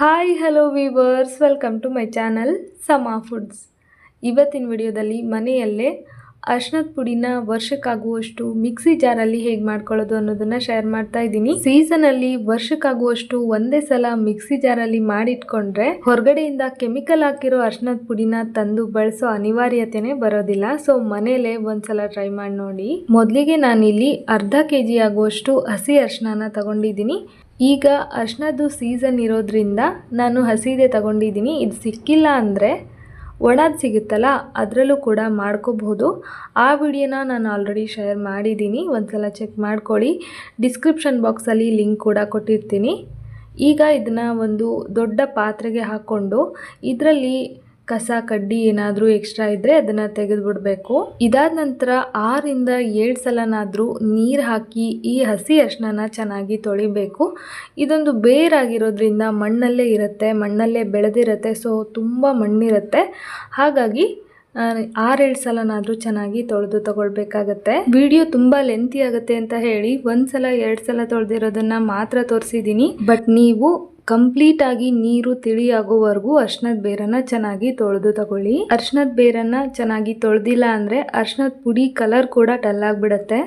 Hi hello viewers welcome to my channel Sama foods ಇವತ್ತಿನ ವಿಡಿಯೋದಲ್ಲಿ ಮನೆಯಲ್ಲೇ ಅರ್ಶನದ ಪುಡಿನ ವರ್ಷಕ್ಕಾಗುವಷ್ಟು ಮಿಕ್ಸಿ ಜಾರಲ್ಲಿ ಹೇಗೆ ಮಾಡ್ಕೊಳ್ಳೋದು ಅನ್ನೋದನ್ನು ಶೇರ್ ಮಾಡ್ತಾ ಇದ್ದೀನಿ. ಸೀಸನಲ್ಲಿ ವರ್ಷಕ್ಕಾಗುವಷ್ಟು ಒಂದೇ ಸಲ ಮಿಕ್ಸಿ ಜಾರಲ್ಲಿ ಮಾಡಿಟ್ಕೊಂಡ್ರೆ ಹೊರಗಡೆಯಿಂದ ಕೆಮಿಕಲ್ ಹಾಕಿರೋ ಅರ್ಶನದ ಪುಡಿನ ತಂದು ಬಳಸೋ ಅನಿವಾರ್ಯತೆನೇ ಬರೋದಿಲ್ಲ. ಸೊ ಮನೇಲೆ ಒಂದ್ಸಲ ಟ್ರೈ ಮಾಡಿ ನೋಡಿ. ಮೊದಲಿಗೆ ನಾನಿಲ್ಲಿ ಅರ್ಧ ಕೆ ಜಿ ಆಗುವಷ್ಟು ಹಸಿ ಅರ್ಶನ ತಗೊಂಡಿದ್ದೀನಿ. ಈಗ ಅರ್ಶಿನದ್ದು ಸೀಸನ್ ಇರೋದ್ರಿಂದ ನಾನು ಹಸಿದೆ ತಗೊಂಡಿದ್ದೀನಿ. ಇದು ಸಿಕ್ಕಿಲ್ಲ ಅಂದರೆ ಒಣದು ಸಿಗುತ್ತಲ್ಲ, ಅದರಲ್ಲೂ ಕೂಡ ಮಾಡ್ಕೋಬಹುದು ಆ ವಿಡಿಯೋನ ನಾನು ಆಲ್ರೆಡಿ ಶೇರ್ ಮಾಡಿದ್ದೀನಿ. ಒಂದ್ಸಲ ಚೆಕ್ ಮಾಡ್ಕೊಳ್ಳಿ. ಡಿಸ್ಕ್ರಿಪ್ಷನ್ ಬಾಕ್ಸಲ್ಲಿ ಲಿಂಕ್ ಕೂಡ ಕೊಟ್ಟಿರ್ತೀನಿ. ಈಗ ಇದನ್ನು ಒಂದು ದೊಡ್ಡ ಪಾತ್ರೆಗೆ ಹಾಕ್ಕೊಂಡು ಇದರಲ್ಲಿ ಕಸ, ಕಡ್ಡಿ ಏನಾದರೂ ಎಕ್ಸ್ಟ್ರಾ ಇದ್ದರೆ ಅದನ್ನು ತೆಗೆದುಬಿಡಬೇಕು. ಇದಾದ ನಂತರ ಆರಿಂದ ಏಳು ಸಲನಾದರೂ ನೀರು ಹಾಕಿ ಈ ಹಸಿ ಅರ್ಶಿನ ಚೆನ್ನಾಗಿ ತೊಳಿಬೇಕು. ಇದೊಂದು ಬೇರಾಗಿರೋದ್ರಿಂದ ಮಣ್ಣಲ್ಲೇ ಇರುತ್ತೆ, ಮಣ್ಣಲ್ಲೇ ಬೆಳೆದಿರುತ್ತೆ ಸೊ ತುಂಬ ಮಣ್ಣಿರುತ್ತೆ. ಹಾಗಾಗಿ ಆರೇಳು ಸಲನಾದರೂ ಚೆನ್ನಾಗಿ ತೊಳೆದು ತಗೊಳ್ಬೇಕಾಗತ್ತೆ. ವಿಡಿಯೋ ತುಂಬ ಲೆಂತಿ ಆಗುತ್ತೆ ಅಂತ ಹೇಳಿ ಒಂದು ಸಲ ಎರಡು ಸಲ ತೊಳೆದಿರೋದನ್ನು ಮಾತ್ರ ತೋರಿಸಿದ್ದೀನಿ ಬಟ್ ನೀವು ಕಂಪ್ಲೀಟ್ ಆಗಿ ನೀರು ತಿಳಿಯಾಗೋವರೆಗೂ ಅರ್ಶನದ ಬೇರನ್ನ ಚೆನ್ನಾಗಿ ತೊಳೆದು ತಗೊಳ್ಳಿ. ಅರ್ಶನದ ಬೇರನ್ನ ಚೆನ್ನಾಗಿ ತೊಳೆದಿಲ್ಲ ಅಂದರೆ ಅರ್ಶನದ ಪುಡಿ ಕಲರ್ ಕೂಡ ಡಲ್ ಆಗಿಬಿಡತ್ತೆ.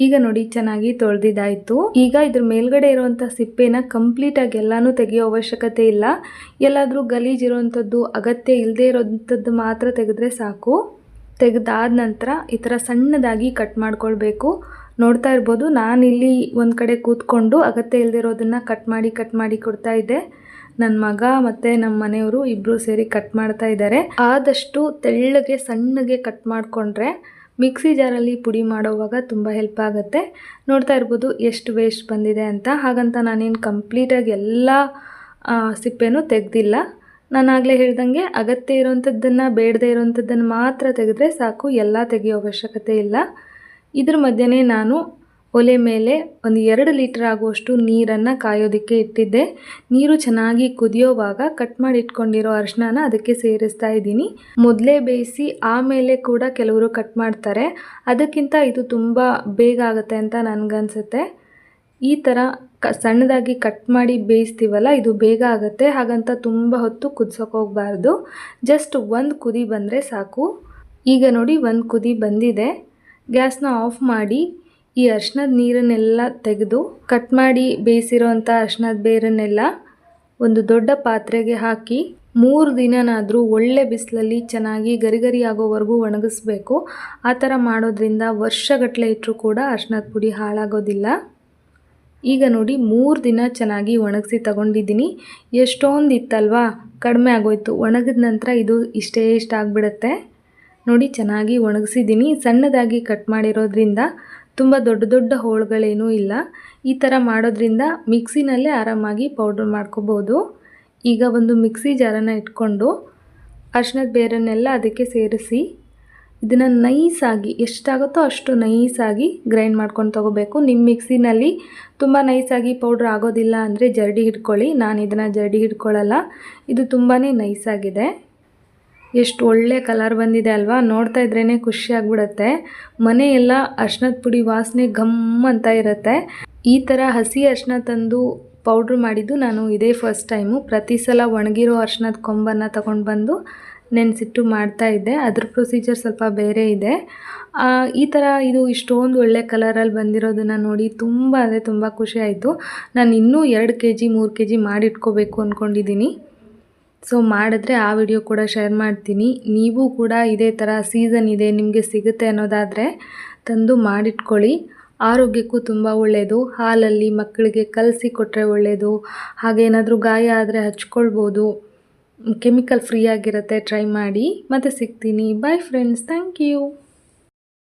ಈಗ ನೋಡಿ ಚೆನ್ನಾಗಿ ತೊಳೆದಿದ್ದಾಯಿತು. ಈಗ ಇದ್ರ ಮೇಲ್ಗಡೆ ಇರುವಂಥ ಸಿಪ್ಪೆನ ಕಂಪ್ಲೀಟ್ ಆಗಿ ಎಲ್ಲಾನು ತೆಗೆಯೋ ಅವಶ್ಯಕತೆ ಇಲ್ಲ. ಎಲ್ಲಾದರೂ ಗಲೀಜಿರುವಂಥದ್ದು ಅಗತ್ಯ ಇಲ್ಲದೆ ಇರೋಂಥದ್ದು ಮಾತ್ರ ತೆಗೆದ್ರೆ ಸಾಕು. ತೆಗೆದಾದ ನಂತರ ಈ ಥರ ಸಣ್ಣದಾಗಿ ಕಟ್ ಮಾಡ್ಕೊಳ್ಬೇಕು. ನೋಡ್ತಾ ಇರ್ಬೋದು, ನಾನಿಲ್ಲಿ ಒಂದು ಕಡೆ ಕೂತ್ಕೊಂಡು ಅಗತ್ಯ ಇಲ್ಲದಿರೋದನ್ನು ಕಟ್ ಮಾಡಿ ಕಟ್ ಮಾಡಿ ಕೊಡ್ತಾ ಇದ್ದೆ. ನನ್ನ ಮಗ ಮತ್ತು ನಮ್ಮ ಮನೆಯವರು ಇಬ್ಬರು ಸೇರಿ ಕಟ್ ಮಾಡ್ತಾ ಇದ್ದಾರೆ. ಆದಷ್ಟು ತೆಳ್ಳಗೆ, ಸಣ್ಣಗೆ ಕಟ್ ಮಾಡಿಕೊಂಡ್ರೆ ಮಿಕ್ಸಿ ಜಾರಲ್ಲಿ ಪುಡಿ ಮಾಡೋವಾಗ ತುಂಬ ಹೆಲ್ಪ್ ಆಗುತ್ತೆ. ನೋಡ್ತಾ ಇರ್ಬೋದು, ಎಷ್ಟು ವೇಸ್ಟ್ ಬಂದಿದೆ ಅಂತ. ಹಾಗಂತ ನಾನೇನು ಕಂಪ್ಲೀಟಾಗಿ ಎಲ್ಲ ಸಿಪ್ಪೆನೂ ತೆಗೆದಿಲ್ಲ. ನಾನು ಆಗಲೇ ಹೇಳ್ದಂಗೆ ಅಗತ್ಯ ಇರೋವಂಥದ್ದನ್ನು, ಬೇಡದೇ ಇರೋವಂಥದ್ದನ್ನು ಮಾತ್ರ ತೆಗೆದ್ರೆ ಸಾಕು. ಎಲ್ಲ ತೆಗೆಯೋ ಅವಶ್ಯಕತೆ ಇಲ್ಲ. ಇದ್ರ ಮಧ್ಯೆ ನಾನು ಒಲೆ ಮೇಲೆ ಒಂದು ಎರಡು ಲೀಟರ್ ಆಗುವಷ್ಟು ನೀರನ್ನು ಕಾಯೋದಕ್ಕೆ ಇಟ್ಟಿದ್ದೆ. ನೀರು ಚೆನ್ನಾಗಿ ಕುದಿಯೋವಾಗ ಕಟ್ ಮಾಡಿ ಇಟ್ಕೊಂಡಿರೋ ಅರಿಶಿನ ಅದಕ್ಕೆ ಸೇರಿಸ್ತಾ ಇದ್ದೀನಿ. ಮೊದಲೇ ಬೇಯಿಸಿ ಆಮೇಲೆ ಕೂಡ ಕೆಲವರು ಕಟ್ ಮಾಡ್ತಾರೆ. ಅದಕ್ಕಿಂತ ಇದು ತುಂಬ ಬೇಗ ಆಗುತ್ತೆ ಅಂತ ನನಗನ್ಸುತ್ತೆ. ಈ ಥರ ಕ, ಸಣ್ಣದಾಗಿ ಕಟ್ ಮಾಡಿ ಬೇಯಿಸ್ತೀವಲ್ಲ, ಇದು ಬೇಗ ಆಗುತ್ತೆ. ಹಾಗಂತ ತುಂಬ ಹೊತ್ತು ಕುದಿಸೋಕೆ ಹೋಗಬಾರ್ದು. ಜಸ್ಟ್ ಒಂದು ಕುದಿ ಬಂದರೆ ಸಾಕು. ಈಗ ನೋಡಿ, ಒಂದು ಕುದಿ ಬಂದಿದೆ. ಗ್ಯಾಸ್ನ ಆಫ್ ಮಾಡಿ ಈ ಅರ್ಶಿನದ ನೀರನ್ನೆಲ್ಲ ತೆಗೆದು ಕಟ್ ಮಾಡಿ ಬೇಯಿಸಿರೋ ಅಂಥ ಅರ್ಶಿನದ ಬೇರನ್ನೆಲ್ಲ ಒಂದು ದೊಡ್ಡ ಪಾತ್ರೆಗೆ ಹಾಕಿ ಮೂರು ದಿನನಾದರೂ ಒಳ್ಳೆ ಬಿಸಿಲಲ್ಲಿ ಚೆನ್ನಾಗಿ ಗರಿ ಗರಿ ಆಗೋವರೆಗೂ ಒಣಗಿಸ್ಬೇಕು. ಆ ಥರ ಮಾಡೋದ್ರಿಂದ ವರ್ಷಗಟ್ಟಲೆ ಇಟ್ಟರೂ ಕೂಡ ಅರ್ಶಿನದ ಪುಡಿ ಹಾಳಾಗೋದಿಲ್ಲ. ಈಗ ನೋಡಿ, ಮೂರು ದಿನ ಚೆನ್ನಾಗಿ ಒಣಗಿಸಿ ತಗೊಂಡಿದ್ದೀನಿ. ಎಷ್ಟೊಂದು ಇತ್ತಲ್ವಾ ಕಡಿಮೆ ಆಗೋಯ್ತು. ಒಣಗಿದ ನಂತರ ಇದು ಇಷ್ಟೇ ಇಷ್ಟ ಆಗಿಬಿಡುತ್ತೆ. ನೋಡಿ, ಚೆನ್ನಾಗಿ ಒಣಗಿಸಿದ್ದೀನಿ. ಸಣ್ಣದಾಗಿ ಕಟ್ ಮಾಡಿರೋದ್ರಿಂದ ತುಂಬ ದೊಡ್ಡ ದೊಡ್ಡ ಹೋಳುಗಳೇನೂ ಇಲ್ಲ. ಈ ಥರ ಮಾಡೋದ್ರಿಂದ ಮಿಕ್ಸಿನಲ್ಲೇ ಆರಾಮಾಗಿ ಪೌಡ್ರ್ ಮಾಡ್ಕೋಬೋದು. ಈಗ ಒಂದು ಮಿಕ್ಸಿ ಜಾರನ್ನು ಇಟ್ಕೊಂಡು ಅರ್ಶಿನದ ಬೇರನ್ನೆಲ್ಲ ಅದಕ್ಕೆ ಸೇರಿಸಿ ಇದನ್ನು ನೈಸಾಗಿ ಎಷ್ಟಾಗುತ್ತೋ ಅಷ್ಟು ನೈಸಾಗಿ ಗ್ರೈಂಡ್ ಮಾಡ್ಕೊಂಡು ತೊಗೋಬೇಕು. ನಿಮ್ಮ ಮಿಕ್ಸಿನಲ್ಲಿ ತುಂಬ ನೈಸಾಗಿ ಪೌಡ್ರ್ ಆಗೋದಿಲ್ಲ ಅಂದರೆ ಜರಡಿ ಹಿಡ್ಕೊಳ್ಳಿ. ನಾನು ಇದನ್ನು ಜರಡಿ ಹಿಡ್ಕೊಳ್ಳಲ್ಲ. ಇದು ತುಂಬಾ ನೈಸಾಗಿದೆ. ಎಷ್ಟು ಒಳ್ಳೆ ಕಲರ್ ಬಂದಿದೆ ಅಲ್ವಾ? ನೋಡ್ತಾ ಇದ್ರೇ ಖುಷಿ ಆಗ್ಬಿಡುತ್ತೆ. ಮನೆಯೆಲ್ಲ ಅರ್ಶಿನದ ಪುಡಿ ವಾಸನೆ ಘಮ್ ಅಂತ ಇರುತ್ತೆ. ಈ ಥರ ಹಸಿ ಅರ್ಶಿನ ತಂದು ಪೌಡ್ರ್ ಮಾಡಿದ್ದು ನಾನು ಇದೇ ಫಸ್ಟ್ ಟೈಮು ಪ್ರತಿ ಸಲ ಒಣಗಿರೋ ಅರ್ಶಿನದ ಕೊಂಬನ್ನು ತಗೊಂಡು ಬಂದು ನೆನೆಸಿಟ್ಟು ಮಾಡ್ತಾ ಇದ್ದೆ. ಅದ್ರ ಪ್ರೊಸೀಜರ್ ಸ್ವಲ್ಪ ಬೇರೆ ಇದೆ. ಈ ಥರ ಇದು ಇಷ್ಟೊಂದು ಒಳ್ಳೆ ಕಲರಲ್ಲಿ ಬಂದಿರೋದನ್ನು ನೋಡಿ ತುಂಬ ಅಂದರೆ ತುಂಬ ಖುಷಿ ಆಯಿತು. ನಾನು ಇನ್ನೂ ಎರಡು ಕೆ ಜಿ ಮೂರು ಕೆ ಜಿ ಮಾಡಿಟ್ಕೋಬೇಕು ಅಂದ್ಕೊಂಡಿದ್ದೀನಿ ಸೊ ಮಾಡಿದ್ರೆ ಆ ವಿಡಿಯೋ ಕೂಡ ಶೇರ್ ಮಾಡ್ತೀನಿ. ನೀವು ಕೂಡ ಇದೇ ಥರ ಸೀಸನ್ ಇದೆ, ನಿಮಗೆ ಸಿಗುತ್ತೆ ಅನ್ನೋದಾದರೆ ತಂದು ಮಾಡಿಟ್ಕೊಳ್ಳಿ. ಆರೋಗ್ಯಕ್ಕೂ ತುಂಬ ಒಳ್ಳೆಯದು ಹಾಲಲ್ಲಿ ಮಕ್ಕಳಿಗೆ ಕಲಸಿ ಕೊಟ್ಟರೆ ಒಳ್ಳೆಯದು ಹಾಗೇನಾದರೂ ಗಾಯ ಆದರೆ ಹಚ್ಕೊಳ್ಬೋದು. ಕೆಮಿಕಲ್ ಫ್ರೀ ಆಗಿರುತ್ತೆ ಟ್ರೈ ಮಾಡಿ. ಮತ್ತೆ ಸಿಗ್ತೀನಿ. Bye friends thank you